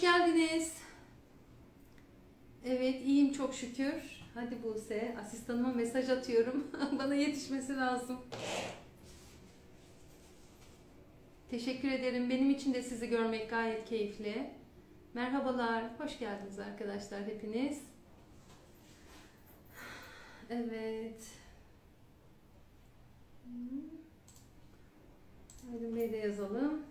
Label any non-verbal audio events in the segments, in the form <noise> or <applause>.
Hoş geldiniz. Evet, iyiyim çok şükür. Hadi Buse, asistanıma mesaj atıyorum. <laughs> Bana yetişmesi lazım. Teşekkür ederim. Benim için de sizi görmek gayet keyifli. Merhabalar, hoş geldiniz arkadaşlar hepiniz. Evet. Aydın Bey yazalım.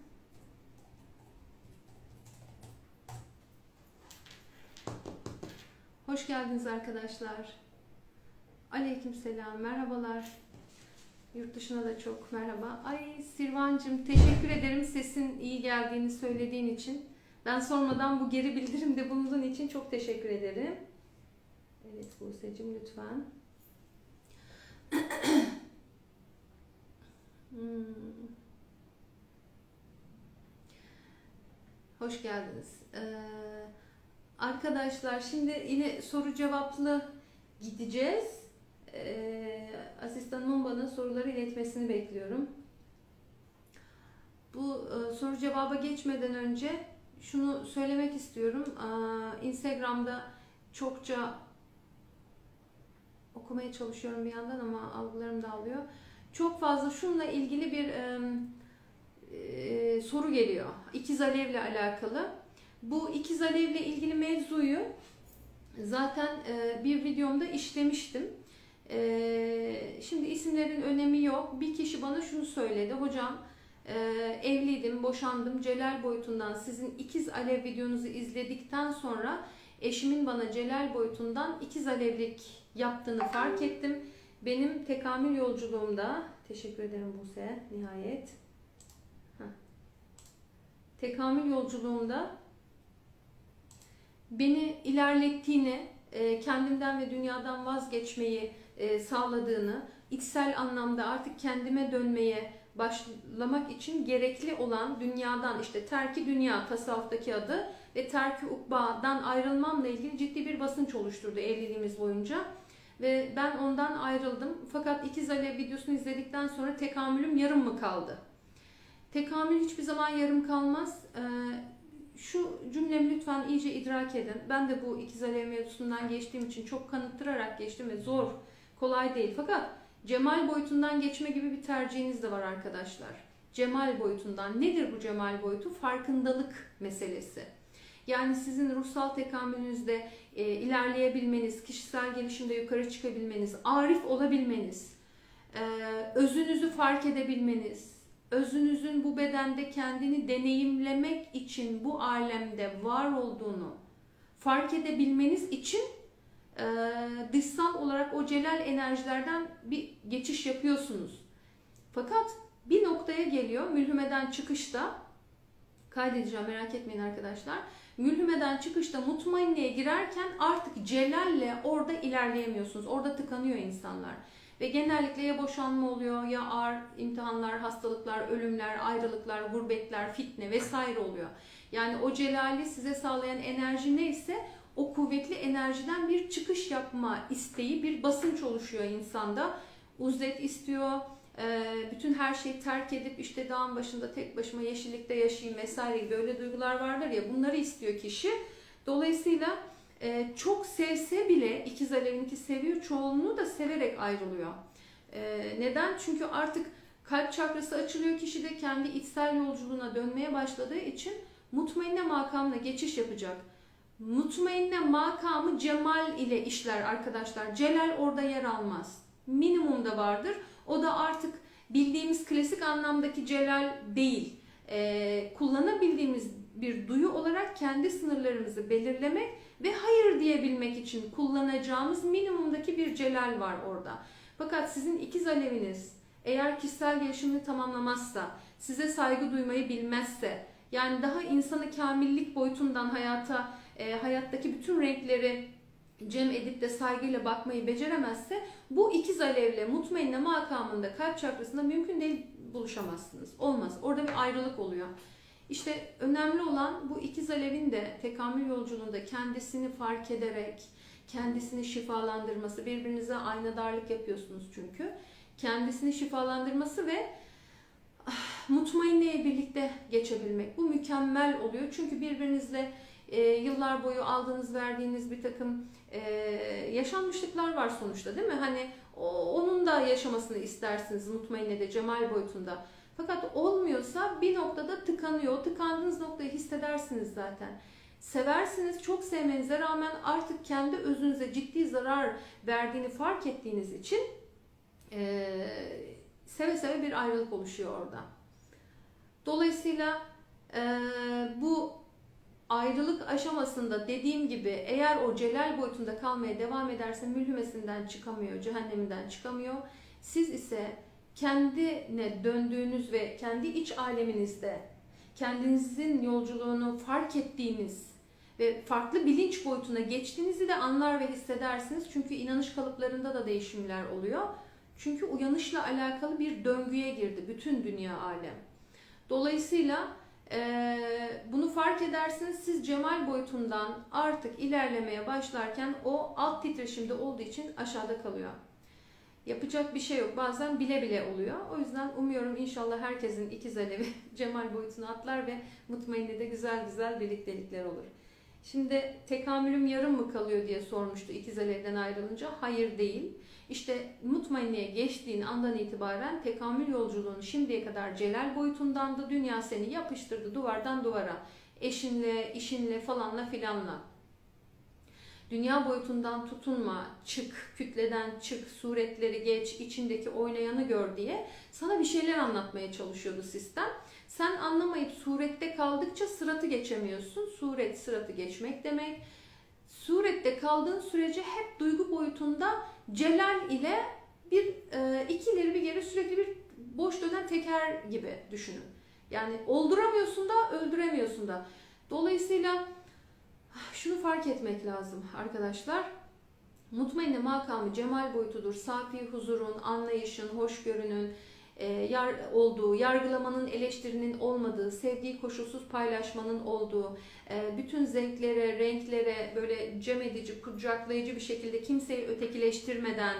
Hoş geldiniz arkadaşlar. Aleykümselam, merhabalar. Yurt dışına da çok merhaba. Ay Sirvancığım teşekkür ederim sesin iyi geldiğini söylediğin için. Ben sormadan bu geri bildirimde bulunduğun için çok teşekkür ederim. Evet Buse'cim lütfen. <clears throat> Hmm. Hoş geldiniz. Ee, arkadaşlar şimdi yine soru cevaplı gideceğiz. Ee, asistanımın bana soruları iletmesini bekliyorum. Bu e, soru cevaba geçmeden önce şunu söylemek istiyorum. Aa, Instagram'da çokça okumaya çalışıyorum bir yandan ama algılarım dağılıyor. Çok fazla şununla ilgili bir e, e, soru geliyor. İkiz alevle alakalı. Bu ikiz alevle ilgili mevzuyu zaten e, bir videomda işlemiştim. E, şimdi isimlerin önemi yok. Bir kişi bana şunu söyledi. Hocam e, evliydim, boşandım. Celal boyutundan sizin ikiz alev videonuzu izledikten sonra eşimin bana Celal boyutundan ikiz alevlik yaptığını fark ettim. Benim tekamül yolculuğumda, teşekkür ederim Buse nihayet. Heh. Tekamül yolculuğumda beni ilerlettiğini, e, kendimden ve dünyadan vazgeçmeyi e, sağladığını, içsel anlamda artık kendime dönmeye başlamak için gerekli olan dünyadan işte terki dünya tasavvuftaki adı ve terki ukbadan ayrılmamla ilgili ciddi bir basınç oluşturdu evliliğimiz boyunca. Ve ben ondan ayrıldım. Fakat ikiz alev videosunu izledikten sonra tekamülüm yarım mı kaldı? Tekamül hiçbir zaman yarım kalmaz. Ee, şu cümlemi lütfen iyice idrak edin. Ben de bu ikiz alev mevzusundan geçtiğim için çok kanıttırarak geçtim ve zor, kolay değil. Fakat cemal boyutundan geçme gibi bir tercihiniz de var arkadaşlar. Cemal boyutundan. Nedir bu cemal boyutu? Farkındalık meselesi. Yani sizin ruhsal tekamülünüzde e, ilerleyebilmeniz, kişisel gelişimde yukarı çıkabilmeniz, arif olabilmeniz, e, özünüzü fark edebilmeniz, özünüzün bu bedende kendini deneyimlemek için bu alemde var olduğunu fark edebilmeniz için e, dışsal olarak o celal enerjilerden bir geçiş yapıyorsunuz. Fakat bir noktaya geliyor mülhümeden çıkışta kaydedeceğim merak etmeyin arkadaşlar. Mülhümeden çıkışta mutmainneye girerken artık celalle orada ilerleyemiyorsunuz. Orada tıkanıyor insanlar. Ve genellikle ya boşanma oluyor ya ağır imtihanlar, hastalıklar, ölümler, ayrılıklar, gurbetler, fitne vesaire oluyor. Yani o celali size sağlayan enerji neyse o kuvvetli enerjiden bir çıkış yapma isteği, bir basınç oluşuyor insanda. Uzlet istiyor, bütün her şeyi terk edip işte dağın başında tek başıma yeşillikte yaşayayım vesaire gibi öyle duygular vardır ya bunları istiyor kişi. Dolayısıyla çok sevse bile ikiz alevinki seviyor çoğunluğu da severek ayrılıyor. Neden? Çünkü artık kalp çakrası açılıyor kişide kendi içsel yolculuğuna dönmeye başladığı için mutmainne makamına geçiş yapacak. Mutmainne makamı cemal ile işler arkadaşlar. Celal orada yer almaz. Minimumda vardır. O da artık bildiğimiz klasik anlamdaki celal değil. Ee, kullanabildiğimiz bir duyu olarak kendi sınırlarımızı belirlemek ve hayır diyebilmek için kullanacağımız minimumdaki bir celal var orada. Fakat sizin ikiz aleviniz eğer kişisel gelişimini tamamlamazsa, size saygı duymayı bilmezse, yani daha insanı kamillik boyutundan hayata, e, hayattaki bütün renkleri cem edip de saygıyla bakmayı beceremezse bu ikiz alevle mutmainne makamında kalp çakrasında mümkün değil buluşamazsınız. Olmaz. Orada bir ayrılık oluyor. İşte önemli olan bu ikiz alevin de tekamül yolculuğunda kendisini fark ederek, kendisini şifalandırması, birbirinize aynadarlık yapıyorsunuz çünkü. Kendisini şifalandırması ve ah, mutmainneye birlikte geçebilmek. Bu mükemmel oluyor. Çünkü birbirinizle e, yıllar boyu aldığınız verdiğiniz bir takım e, yaşanmışlıklar var sonuçta değil mi? Hani o, onun da yaşamasını istersiniz mutmainne de cemal boyutunda. Fakat olmuyorsa bir noktada tıkanıyor. O tıkandığınız noktayı hissedersiniz zaten. Seversiniz, çok sevmenize rağmen artık kendi özünüze ciddi zarar verdiğini fark ettiğiniz için eee, seve seve bir ayrılık oluşuyor orada. Dolayısıyla eee, bu ayrılık aşamasında dediğim gibi eğer o celal boyutunda kalmaya devam ederse mülhümesinden çıkamıyor, cehenneminden çıkamıyor. Siz ise kendine döndüğünüz ve kendi iç aleminizde kendinizin yolculuğunu fark ettiğiniz ve farklı bilinç boyutuna geçtiğinizi de anlar ve hissedersiniz. Çünkü inanış kalıplarında da değişimler oluyor. Çünkü uyanışla alakalı bir döngüye girdi bütün dünya alem. Dolayısıyla eee, bunu fark edersiniz. Siz cemal boyutundan artık ilerlemeye başlarken o alt titreşimde olduğu için aşağıda kalıyor. Yapacak bir şey yok. Bazen bile bile oluyor. O yüzden umuyorum inşallah herkesin ikiz alevi <laughs> cemal boyutuna atlar ve mutmainne de güzel güzel birliktelikler olur. Şimdi tekamülüm yarım mı kalıyor diye sormuştu ikiz alevden ayrılınca. Hayır değil. İşte mutmainneye geçtiğin andan itibaren tekamül yolculuğunu şimdiye kadar celal boyutundan da dünya seni yapıştırdı duvardan duvara. Eşinle, işinle falanla filanla. Dünya boyutundan tutunma, çık, kütleden çık, suretleri geç, içindeki oynayanı gör diye sana bir şeyler anlatmaya çalışıyordu sistem. Sen anlamayıp surette kaldıkça sıratı geçemiyorsun. Suret sıratı geçmek demek. Surette kaldığın sürece hep duygu boyutunda celal ile bir e, iki ileri bir geri sürekli bir boş dönen teker gibi düşünün. Yani olduramıyorsun da öldüremiyorsun da. Dolayısıyla şunu fark etmek lazım arkadaşlar. Mutmainne makamı cemal boyutudur. Safi huzurun, anlayışın, hoşgörünün e, yar, olduğu, yargılamanın, eleştirinin olmadığı, sevgiyi koşulsuz paylaşmanın olduğu, e, bütün zevklere, renklere böyle cem edici, kucaklayıcı bir şekilde kimseyi ötekileştirmeden,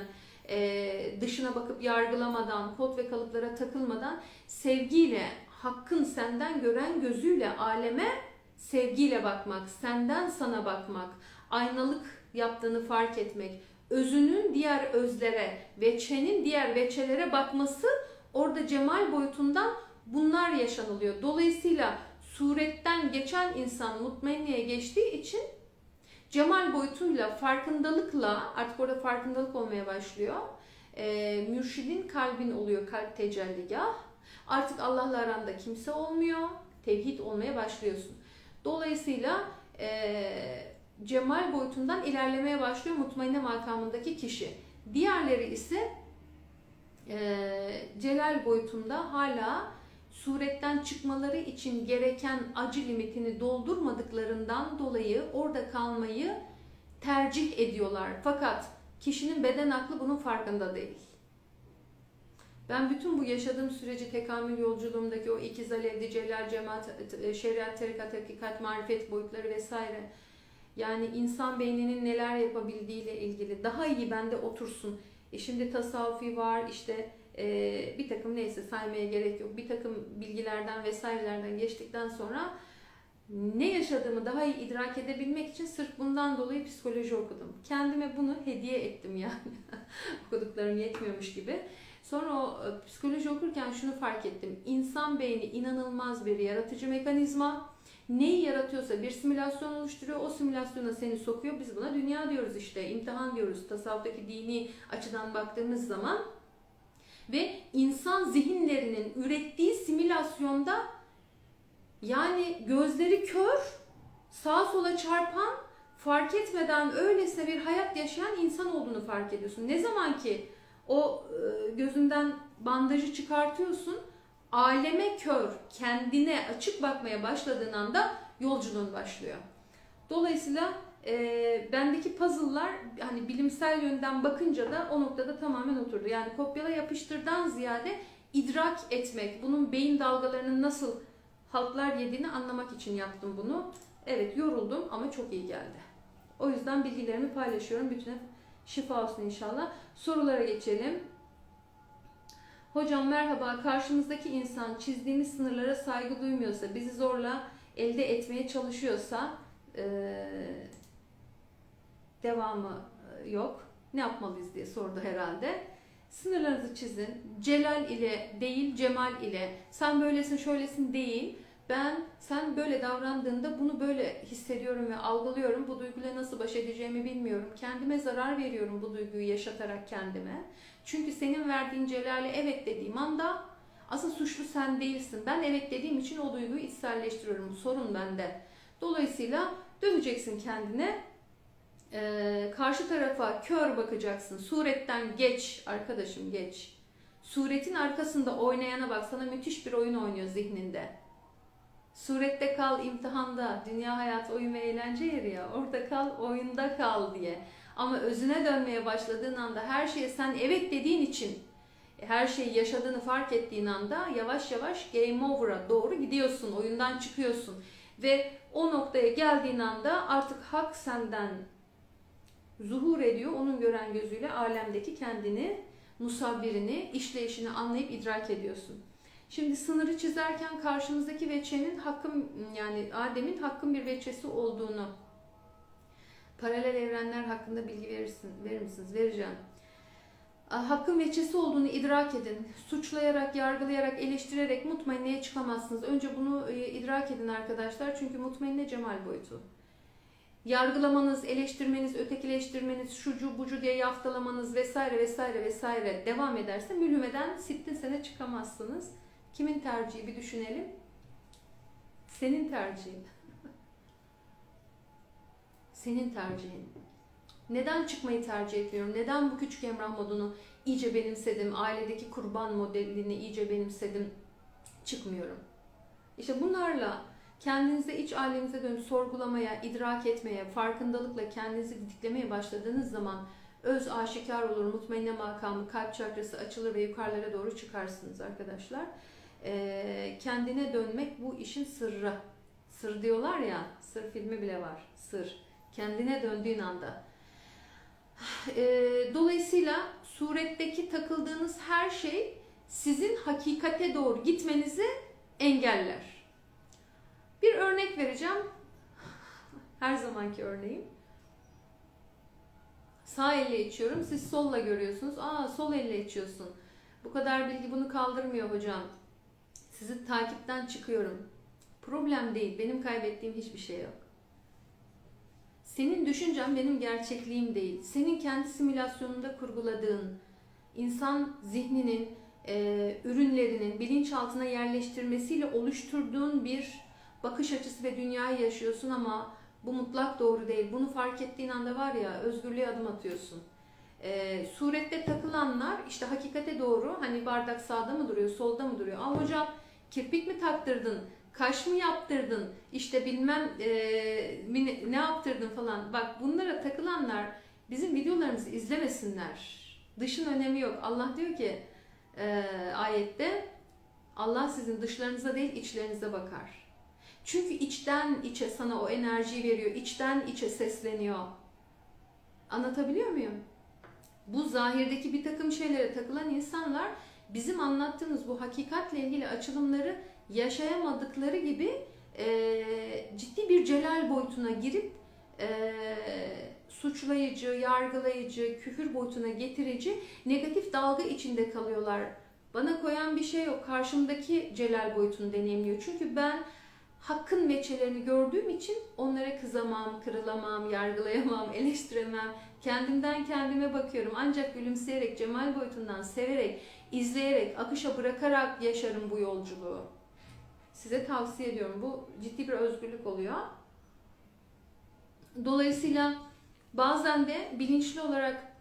e, dışına bakıp yargılamadan, kod ve kalıplara takılmadan sevgiyle, hakkın senden gören gözüyle aleme sevgiyle bakmak, senden sana bakmak, aynalık yaptığını fark etmek, özünün diğer özlere, veçenin diğer veçelere bakması orada cemal boyutundan bunlar yaşanılıyor. Dolayısıyla suretten geçen insan mutmainneye geçtiği için cemal boyutuyla, farkındalıkla artık orada farkındalık olmaya başlıyor. Ee, mürşidin kalbin oluyor, kalp tecelligah. Artık Allah'la aranda kimse olmuyor. Tevhid olmaya başlıyorsun. Dolayısıyla e, cemal boyutundan ilerlemeye başlıyor mutmainne makamındaki kişi. Diğerleri ise e, celal boyutunda hala suretten çıkmaları için gereken acı limitini doldurmadıklarından dolayı orada kalmayı tercih ediyorlar. Fakat kişinin beden aklı bunun farkında değil. Ben bütün bu yaşadığım süreci tekamül yolculuğumdaki o ikiz alevli, celal, cemaat, e, şeriat, tarikat, hakikat, marifet boyutları vesaire. Yani insan beyninin neler yapabildiğiyle ilgili daha iyi bende otursun. E şimdi tasavvufi var işte e, bir takım neyse saymaya gerek yok. Bir takım bilgilerden vesairelerden geçtikten sonra ne yaşadığımı daha iyi idrak edebilmek için sırf bundan dolayı psikoloji okudum. Kendime bunu hediye ettim yani. <laughs> Okuduklarım yetmiyormuş gibi. Sonra o e, psikoloji okurken şunu fark ettim. İnsan beyni inanılmaz bir yaratıcı mekanizma. Neyi yaratıyorsa bir simülasyon oluşturuyor. O simülasyona seni sokuyor. Biz buna dünya diyoruz işte. imtihan diyoruz. Tasavvuftaki dini açıdan baktığımız zaman. Ve insan zihinlerinin ürettiği simülasyonda yani gözleri kör, sağa sola çarpan, fark etmeden öylesine bir hayat yaşayan insan olduğunu fark ediyorsun. Ne zaman ki o e, gözünden bandajı çıkartıyorsun, aleme kör, kendine açık bakmaya başladığın anda yolculuğun başlıyor. Dolayısıyla e, bendeki puzzle'lar hani bilimsel yönden bakınca da o noktada tamamen oturdu. Yani kopyala yapıştırdan ziyade idrak etmek, bunun beyin dalgalarının nasıl halklar yediğini anlamak için yaptım bunu. Evet yoruldum ama çok iyi geldi. O yüzden bilgilerimi paylaşıyorum. Bütüne şifa olsun inşallah. Sorulara geçelim. Hocam merhaba. Karşımızdaki insan çizdiğimiz sınırlara saygı duymuyorsa, bizi zorla elde etmeye çalışıyorsa Ee, devamı e, yok. Ne yapmalıyız diye sordu herhalde. Sınırlarınızı çizin. Celal ile değil, cemal ile. Sen böylesin, şöylesin değil. Ben sen böyle davrandığında bunu böyle hissediyorum ve algılıyorum. Bu duyguyla nasıl baş edeceğimi bilmiyorum. Kendime zarar veriyorum bu duyguyu yaşatarak kendime. Çünkü senin verdiğin celale evet dediğim anda aslında suçlu sen değilsin. Ben evet dediğim için o duyguyu içselleştiriyorum. Sorun bende. Dolayısıyla döneceksin kendine. Ee, karşı tarafa kör bakacaksın. Suretten geç arkadaşım geç. Suretin arkasında oynayana bak. Sana müthiş bir oyun oynuyor zihninde. Surette kal imtihanda. Dünya hayat oyun ve eğlence yeri ya. Orada kal oyunda kal diye. Ama özüne dönmeye başladığın anda her şeye sen evet dediğin için her şeyi yaşadığını fark ettiğin anda yavaş yavaş game over'a doğru gidiyorsun. Oyundan çıkıyorsun. Ve o noktaya geldiğin anda artık hak senden zuhur ediyor. Onun gören gözüyle alemdeki kendini, musavvirini, işleyişini anlayıp idrak ediyorsun. Şimdi sınırı çizerken karşımızdaki veçenin hakkın yani Adem'in hakkın bir veçesi olduğunu paralel evrenler hakkında bilgi verirsin, verir misiniz? Vereceğim. Hakkın veçesi olduğunu idrak edin. Suçlayarak, yargılayarak, eleştirerek mutmainneye çıkamazsınız. Önce bunu e, idrak edin arkadaşlar. Çünkü mutmainne cemal boyutu. Yargılamanız, eleştirmeniz, ötekileştirmeniz, şucu bucu diye yaftalamanız vesaire vesaire vesaire devam ederse mülhümeden sittin sene çıkamazsınız. Kimin tercihi bir düşünelim. Senin tercihin. <laughs> Senin tercihin. Neden çıkmayı tercih etmiyorum? Neden bu küçük emrah modunu iyice benimsedim? Ailedeki kurban modelini iyice benimsedim. Çıkmıyorum. İşte bunlarla kendinize iç alemize dönüp sorgulamaya, idrak etmeye, farkındalıkla kendinizi didiklemeye başladığınız zaman öz aşikar olur, mutmainne makamı, kalp çakrası açılır ve yukarılara doğru çıkarsınız arkadaşlar. Ee, kendine dönmek bu işin sırrı. Sır diyorlar ya, sır filmi bile var. Sır. Kendine döndüğün anda. Ee, dolayısıyla suretteki takıldığınız her şey sizin hakikate doğru gitmenizi engeller. Bir örnek vereceğim. Her zamanki örneğim. Sağ elle içiyorum. Siz solla görüyorsunuz. Aa sol elle içiyorsun. Bu kadar bilgi bunu kaldırmıyor hocam. Sizi takipten çıkıyorum. Problem değil. Benim kaybettiğim hiçbir şey yok. Senin düşüncen benim gerçekliğim değil. Senin kendi simülasyonunda kurguladığın insan zihninin, e, ürünlerinin bilinçaltına yerleştirmesiyle oluşturduğun bir bakış açısı ve dünyayı yaşıyorsun ama bu mutlak doğru değil. Bunu fark ettiğin anda var ya özgürlüğe adım atıyorsun. E, surette takılanlar işte hakikate doğru hani bardak sağda mı duruyor solda mı duruyor? Aa hocam kirpik mi taktırdın? Kaş mı yaptırdın? İşte bilmem e, ne yaptırdın falan. Bak bunlara takılanlar bizim videolarımızı izlemesinler. Dışın önemi yok. Allah diyor ki e, ayette Allah sizin dışlarınıza değil içlerinize bakar. Çünkü içten içe sana o enerjiyi veriyor. içten içe sesleniyor. Anlatabiliyor muyum? Bu zahirdeki bir takım şeylere takılan insanlar bizim anlattığımız bu hakikatle ilgili açılımları yaşayamadıkları gibi e, ciddi bir celal boyutuna girip e, suçlayıcı, yargılayıcı, küfür boyutuna getirici negatif dalga içinde kalıyorlar. Bana koyan bir şey yok. Karşımdaki celal boyutunu deneyimliyor. Çünkü ben hakkın veçelerini gördüğüm için onlara kızamam, kırılamam, yargılayamam, <laughs> eleştiremem. Kendimden kendime bakıyorum. Ancak gülümseyerek, cemal boyutundan severek, izleyerek, akışa bırakarak yaşarım bu yolculuğu. Size tavsiye ediyorum. Bu ciddi bir özgürlük oluyor. Dolayısıyla bazen de bilinçli olarak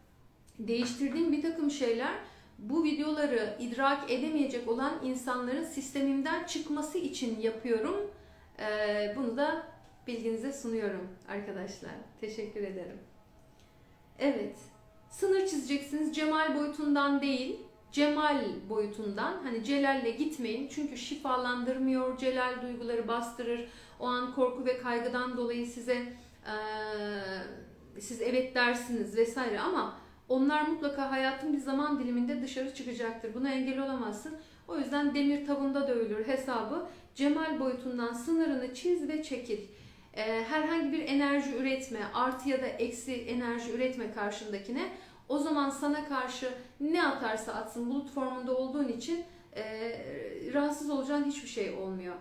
değiştirdiğim bir takım şeyler bu videoları idrak edemeyecek olan insanların sistemimden çıkması için yapıyorum. Ee, bunu da bilginize sunuyorum arkadaşlar. Teşekkür ederim. Evet. Sınır çizeceksiniz. Cemal boyutundan değil, cemal boyutundan. Hani celalle gitmeyin. Çünkü şifalandırmıyor. Celal duyguları bastırır. O an korku ve kaygıdan dolayı size ee, siz evet dersiniz vesaire ama onlar mutlaka hayatın bir zaman diliminde dışarı çıkacaktır. Buna engel olamazsın. O yüzden demir tavında dövülür hesabı. Cemal boyutundan sınırını çiz ve çekil. e, herhangi bir enerji üretme, artı ya da eksi enerji üretme karşındakine o zaman sana karşı ne atarsa atsın bulut formunda olduğun için e, rahatsız olacağın hiçbir şey olmuyor.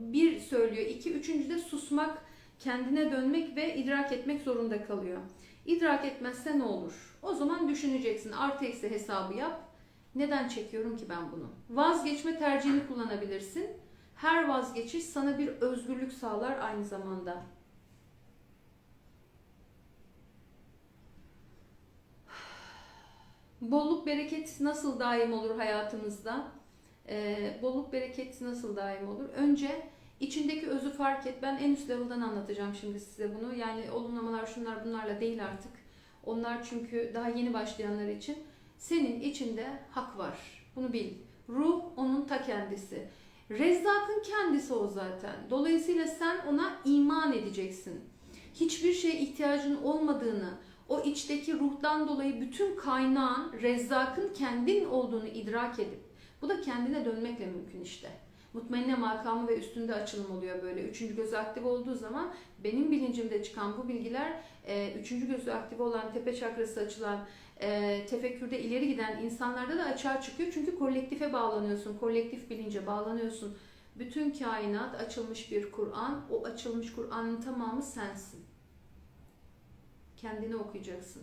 Bir söylüyor, iki, üçüncü de susmak, kendine dönmek ve idrak etmek zorunda kalıyor. İdrak etmezse ne olur? O zaman düşüneceksin, artı eksi hesabı yap. Neden çekiyorum ki ben bunu? Vazgeçme tercihini kullanabilirsin. Her vazgeçiş sana bir özgürlük sağlar aynı zamanda. Bolluk bereket nasıl daim olur hayatımızda? Ee, bolluk bereket nasıl daim olur? Önce içindeki özü fark et. Ben en üst level'dan anlatacağım şimdi size bunu. Yani olumlamalar şunlar bunlarla değil artık. Onlar çünkü daha yeni başlayanlar için. Senin içinde hak var. Bunu bil. Ruh onun ta kendisi. Rezzak'ın kendisi o zaten. Dolayısıyla sen ona iman edeceksin. Hiçbir şeye ihtiyacın olmadığını, o içteki ruhtan dolayı bütün kaynağın Rezzak'ın kendin olduğunu idrak edip bu da kendine dönmekle mümkün işte. Mutmainne makamı ve üstünde açılım oluyor böyle. Üçüncü gözü aktif olduğu zaman benim bilincimde çıkan bu bilgiler e, üçüncü gözü aktif olan tepe çakrası açılan e, tefekkürde ileri giden insanlarda da açığa çıkıyor. Çünkü kolektife bağlanıyorsun, kolektif bilince bağlanıyorsun. Bütün kainat açılmış bir Kur'an. O açılmış Kur'an'ın tamamı sensin. Kendini okuyacaksın.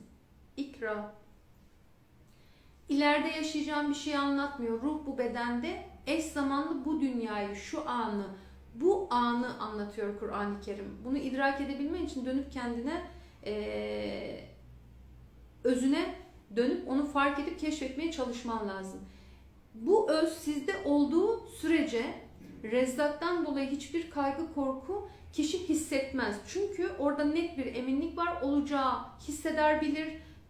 İkra. İleride yaşayacağım bir şey anlatmıyor. Ruh bu bedende eş zamanlı bu dünyayı, şu anı, bu anı anlatıyor Kur'an-ı Kerim. Bunu idrak edebilmen için dönüp kendine eee, özüne dönüp onu fark edip keşfetmeye çalışman lazım. Bu öz sizde olduğu sürece Rezzak'tan dolayı hiçbir kaygı, korku kişi hissetmez. Çünkü orada net bir eminlik var. Olacağı hisseder bilir.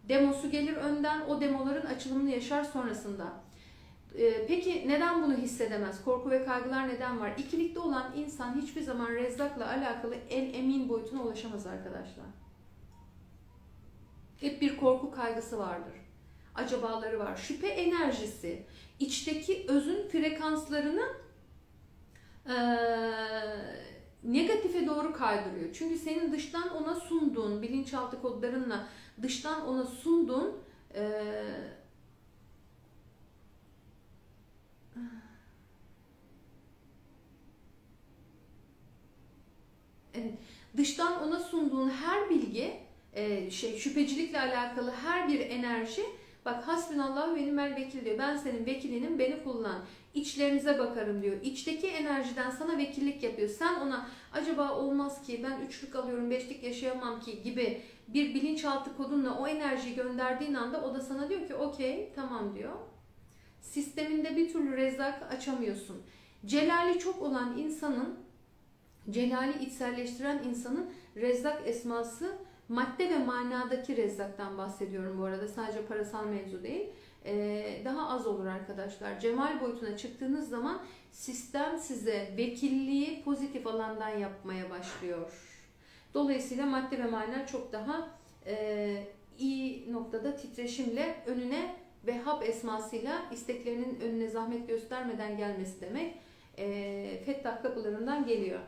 Demosu gelir önden. O demoların açılımını yaşar sonrasında. Ee, Peki neden bunu hissedemez? Korku ve kaygılar neden var? İkilikte olan insan hiçbir zaman Rezzak'la alakalı en emin boyutuna ulaşamaz arkadaşlar. Hep bir korku kaygısı vardır. Acabaları var. Şüphe enerjisi içteki özün frekanslarını eee, negatife doğru kaydırıyor. Çünkü senin dıştan ona sunduğun bilinçaltı kodlarınla dıştan ona sunduğun Evet, dıştan ona sunduğun her bilgi e, şey şüphecilikle alakalı her bir enerji bak hasbinallah ve nimel vekil diyor. Ben senin vekilinim beni kullan. İçlerinize bakarım diyor. İçteki enerjiden sana vekillik yapıyor. Sen ona acaba olmaz ki ben üçlük alıyorum beşlik yaşayamam ki gibi bir bilinçaltı kodunla o enerjiyi gönderdiğin anda o da sana diyor ki okey tamam diyor. Sisteminde bir türlü rezzak açamıyorsun. Celali çok olan insanın Celali içselleştiren insanın rezzak esması madde ve manadaki rezzaktan bahsediyorum bu arada. Sadece parasal mevzu değil. Ee, daha az olur arkadaşlar. Cemal boyutuna çıktığınız zaman sistem size vekilliği pozitif alandan yapmaya başlıyor. Dolayısıyla madde ve mana çok daha e, iyi noktada titreşimle önüne Vehhab esmasıyla isteklerinin önüne zahmet göstermeden gelmesi demek. E, Fettah kapılarından geliyor.